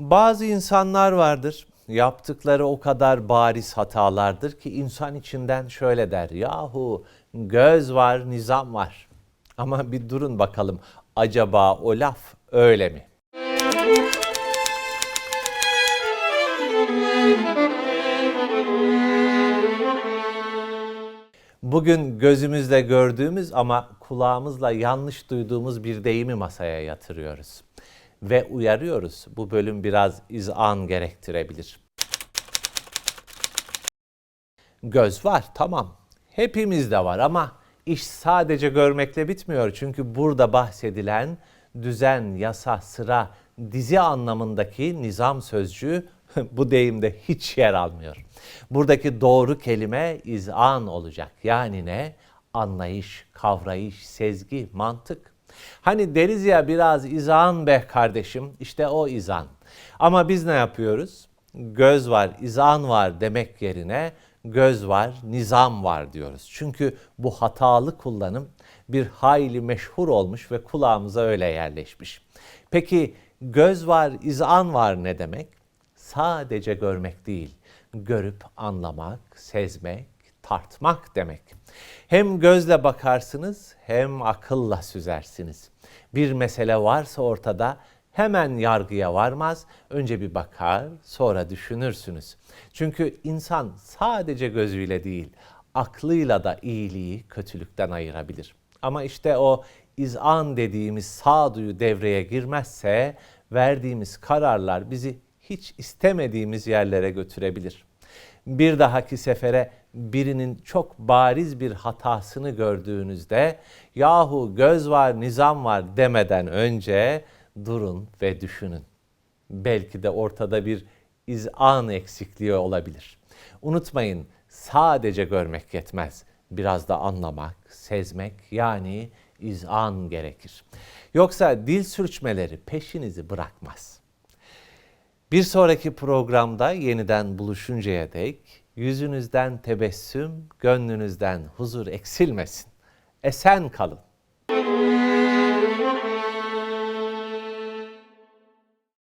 Bazı insanlar vardır. Yaptıkları o kadar bariz hatalardır ki insan içinden şöyle der. Yahu göz var, nizam var. Ama bir durun bakalım. Acaba o laf öyle mi? Bugün gözümüzle gördüğümüz ama kulağımızla yanlış duyduğumuz bir deyimi masaya yatırıyoruz. Ve uyarıyoruz. Bu bölüm biraz izan gerektirebilir. Göz var tamam. Hepimizde var ama iş sadece görmekle bitmiyor. Çünkü burada bahsedilen düzen, yasa, sıra, dizi anlamındaki nizam sözcüğü bu deyimde hiç yer almıyor. Buradaki doğru kelime izan olacak. Yani ne? Anlayış, kavrayış, sezgi, mantık. Hani deriz ya biraz izan be kardeşim, işte o izan. Ama biz ne yapıyoruz? Göz var, izan var demek yerine göz var, nizam var diyoruz. Çünkü bu hatalı kullanım bir hayli meşhur olmuş ve kulağımıza öyle yerleşmiş. Peki göz var, izan var ne demek? Sadece görmek değil, görüp anlamak, sezmek, tartmak demek. Hem gözle bakarsınız hem akılla süzersiniz. Bir mesele varsa ortada hemen yargıya varmaz. Önce bir bakar, sonra düşünürsünüz. Çünkü insan sadece gözüyle değil, aklıyla da iyiliği kötülükten ayırabilir. Ama işte o izan dediğimiz sağduyu devreye girmezse verdiğimiz kararlar bizi hiç istemediğimiz yerlere götürebilir. Bir dahaki sefere birinin çok bariz bir hatasını gördüğünüzde yahu göz var, nizam var demeden önce durun ve düşünün. Belki de ortada bir izan eksikliği olabilir. Unutmayın sadece görmek yetmez. Biraz da anlamak, sezmek yani izan gerekir. Yoksa dil sürçmeleri peşinizi bırakmaz. Bir sonraki programda yeniden buluşuncaya dek yüzünüzden tebessüm, gönlünüzden huzur eksilmesin. Esen kalın.